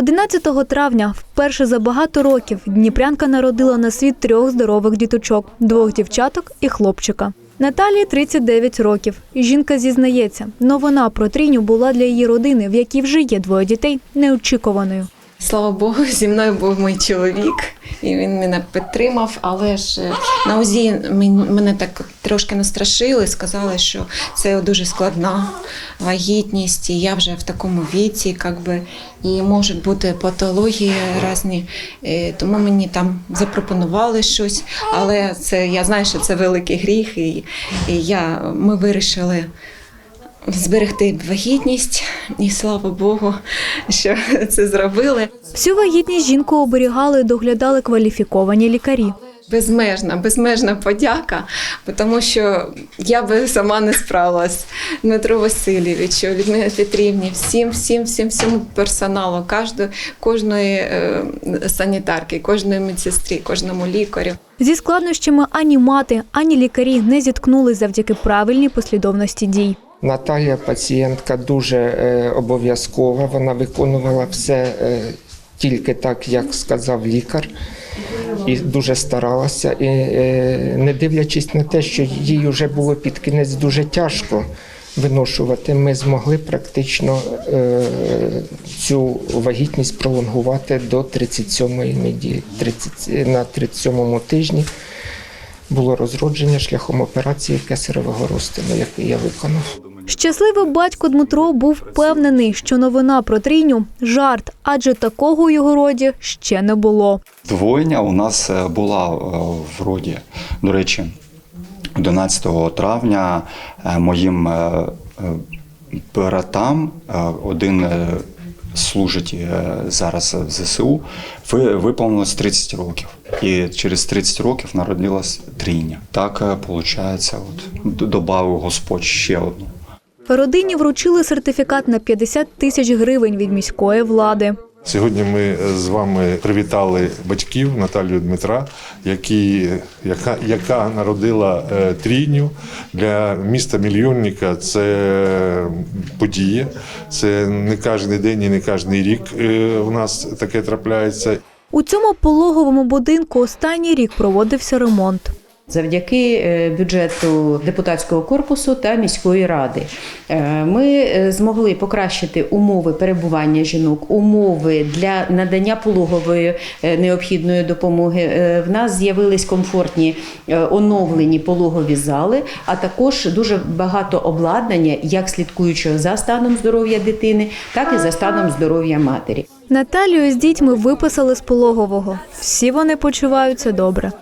11 травня, вперше за багато років, Дніпрянка народила на світ трьох здорових діточок двох дівчаток і хлопчика. Наталії 39 років. Жінка зізнається, новина про тріню була для її родини, в якій вже є двоє дітей, неочікуваною. Слава Богу, зі мною був мій чоловік, і він мене підтримав. Але ж е, на УЗІ мене так трошки настрашили, сказали, що це дуже складна вагітність, і я вже в такому віці, як би, і можуть бути патології різні. Е, Тому мені там запропонували щось, але це я знаю, що це великий гріх, і, і я, ми вирішили. Зберегти вагітність, і слава Богу, що це зробили. Всю вагітність жінку оберігали і доглядали кваліфіковані лікарі. Безмежна, безмежна подяка, тому що я би сама не справилась. Дмитру Васильовичу, Людмилі Петрівні, всім, всім, всім, всьому персоналу, кожної, кожної е, санітарки, кожної медсестрі, кожному лікарю. Зі складнощами ані мати, ані лікарі не зіткнулись завдяки правильній послідовності дій. Наталія пацієнтка дуже е, обов'язкова. Вона виконувала все е, тільки так, як сказав лікар, і дуже старалася. І е, не дивлячись на те, що їй вже було під кінець дуже тяжко виношувати, ми змогли практично е, цю вагітність пролонгувати до 37-ї неділі. 30, на 37-му тижні було розродження шляхом операції кесаревого розтину, який я виконав. Щасливий батько Дмитро був впевнений, що новина про трійню жарт, адже такого у його роді ще не було. Двойня у нас е, була е, в роді. До речі, 11 травня е, моїм братам один служить зараз в ЗСУ. Ви виповнилось 30 років. І через 30 років народилась трійня. Так виходить, от д- добавив Господь ще одну. Родині вручили сертифікат на 50 тисяч гривень від міської влади. Сьогодні ми з вами привітали батьків Наталію Дмитра, які, яка, яка народила е, трійню для міста мільйонника. Це подія. Це не кожен день і не кожен рік е, у нас таке трапляється. У цьому пологовому будинку останній рік проводився ремонт. Завдяки е, бюджету депутатського корпусу та міської ради Е, ми е, змогли покращити умови перебування жінок, умови для надання пологової необхідної допомоги. В нас з'явились комфортні оновлені пологові зали, а також дуже багато обладнання, як слідкуючого за станом здоров'я дитини, так і за станом здоров'я матері. Наталію з дітьми виписали з пологового. Всі вони почуваються добре.